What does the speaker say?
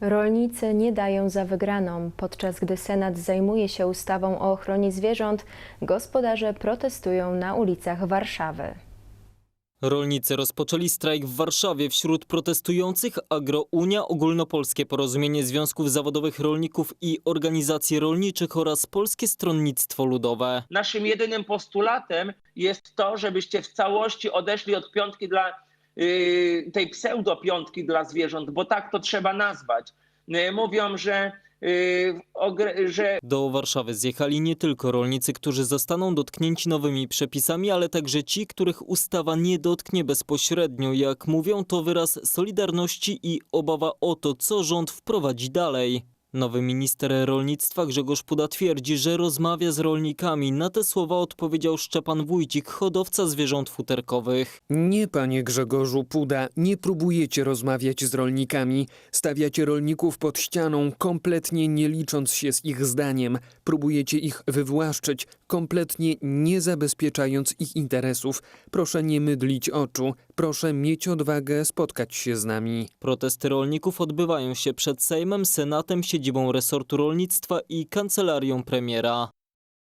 Rolnicy nie dają za wygraną. Podczas gdy Senat zajmuje się ustawą o ochronie zwierząt, gospodarze protestują na ulicach Warszawy. Rolnicy rozpoczęli strajk w Warszawie. Wśród protestujących Agrounia, Ogólnopolskie Porozumienie Związków Zawodowych Rolników i Organizacji Rolniczych oraz Polskie Stronnictwo Ludowe. Naszym jedynym postulatem jest to, żebyście w całości odeszli od piątki dla tej pseudopiątki dla zwierząt, bo tak to trzeba nazwać. Yy, Mówią, ogre- że Do Warszawy zjechali nie tylko rolnicy, którzy zostaną dotknięci nowymi przepisami, ale także ci, których ustawa nie dotknie bezpośrednio. Jak mówią, to wyraz solidarności i obawa o to, co rząd wprowadzi dalej. Nowy minister rolnictwa Grzegorz Puda twierdzi, że rozmawia z rolnikami. Na te słowa odpowiedział Szczepan Wójcik, hodowca zwierząt futerkowych. Nie, panie Grzegorzu Puda, nie próbujecie rozmawiać z rolnikami. Stawiacie rolników pod ścianą, kompletnie nie licząc się z ich zdaniem. Próbujecie ich wywłaszczyć, kompletnie nie zabezpieczając ich interesów. Proszę nie mydlić oczu, proszę mieć odwagę spotkać się z nami. Protesty rolników odbywają się przed Sejmem, Senatem, siedzibą resortu rolnictwa i kancelarią premiera.